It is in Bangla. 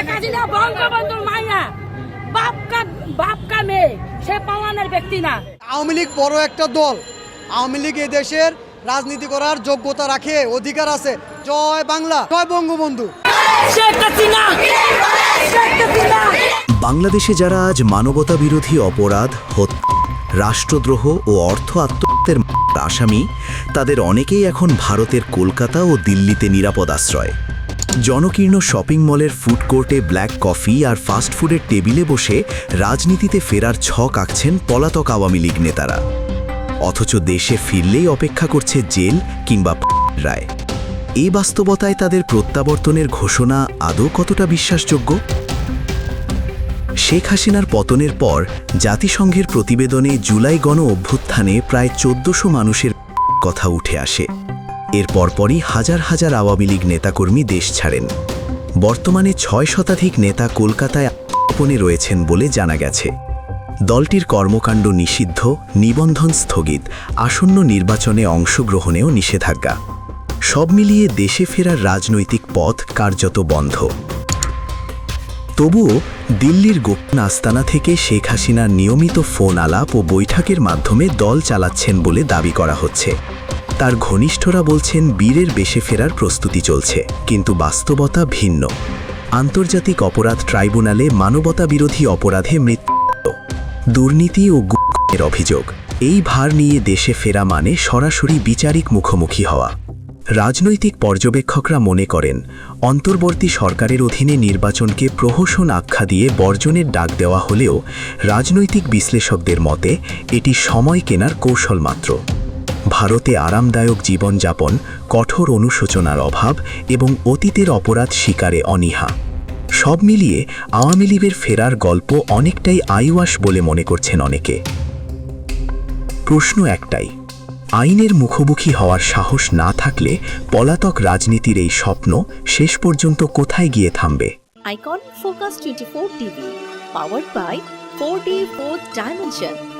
শেখ হাসিনা বঙ্গবন্ধুর মাইয়া। বাপকা বাপকা মেয়ে সে পালানের ব্যক্তি না। আওয়ামী লীগ বড় একটা দল। আওয়ামী লীগ এই দেশের রাজনীতি করার যোগ্যতা রাখে অধিকার আছে। জয় বাংলা জয় বঙ্গবন্ধু। বাংলাদেশে যারা আজ মানবতা বিরোধী অপরাধ হত্যা রাষ্ট্রদ্রোহ ও অর্থ আত্মহত্যের আসামি তাদের অনেকেই এখন ভারতের কলকাতা ও দিল্লিতে নিরাপদ আশ্রয়। জনকীর্ণ শপিং মলের ফুড কোর্টে ব্ল্যাক কফি আর ফাস্ট ফুডের টেবিলে বসে রাজনীতিতে ফেরার ছক আঁকছেন পলাতক আওয়ামী লীগ নেতারা। অথচ দেশে ফিরলেই অপেক্ষা করছে জেল কিংবা রায়। এই বাস্তবতায় তাদের প্রত্যাবর্তনের ঘোষণা আদৌ কতটা বিশ্বাসযোগ্য? শেখ হাসিনার পতনের পর জাতিসংঘের প্রতিবেদনে জুলাই গণ অভ্যুত্থানে প্রায় চোদ্দশো মানুষের কথা উঠে আসে। এর পরপরই হাজার হাজার আওয়ামী লীগ নেতাকর্মী দেশ ছাড়েন। বর্তমানে ছয় শতাধিক নেতা কলকাতায় আপনে রয়েছেন বলে জানা গেছে। দলটির কর্মকাণ্ড নিষিদ্ধ, নিবন্ধন স্থগিত, আসন্ন নির্বাচনে অংশগ্রহণেও নিষেধাজ্ঞা। সব মিলিয়ে দেশে ফেরার রাজনৈতিক পথ কার্যত বন্ধ। তবুও দিল্লির গোপন আস্তানা থেকে শেখ হাসিনার নিয়মিত ফোন আলাপ ও বৈঠকের মাধ্যমে দল চালাচ্ছেন বলে দাবি করা হচ্ছে। তার ঘনিষ্ঠরা বলছেন, বীরের বেশে ফেরার প্রস্তুতি চলছে, কিন্তু বাস্তবতা ভিন্ন। আন্তর্জাতিক অপরাধ ট্রাইব্যুনালে মানবতা বিরোধী অপরাধে মৃত্যু। দুর্নীতি ও গুমের অভিযোগ। এই ভার নিয়ে দেশে ফেরা মানে সরাসরি বিচারিক মুখোমুখি হওয়া। রাজনৈতিক পর্যবেক্ষকরা মনে করেন, অন্তর্বর্তী সরকারের অধীনে নির্বাচনকে প্রহসন আখ্যা দিয়ে বর্জনের ডাক দেওয়া হলেও রাজনৈতিক বিশ্লেষকদের মতে, এটি সময় কেনার কৌশল মাত্র। ভারতে আরামদায়ক জীবনযাপন কঠোর অনুশোচনার অভাব এবং অতীতের অপরাধ শিকারে অনীহা। সব মিলিয়ে আওয়ামী লীগের ফেরার গল্প অনেকটাই আইওয়াস বলে মনে করছেন অনেকে। প্রশ্ন একটাই আইনের মুখোমুখি হওয়ার সাহস না থাকলে পলাতক রাজনীতির এই স্বপ্ন শেষ পর্যন্ত কোথায় গিয়ে থামবে? Icon Focus 24 TV, powered by 4D 4th Dimension.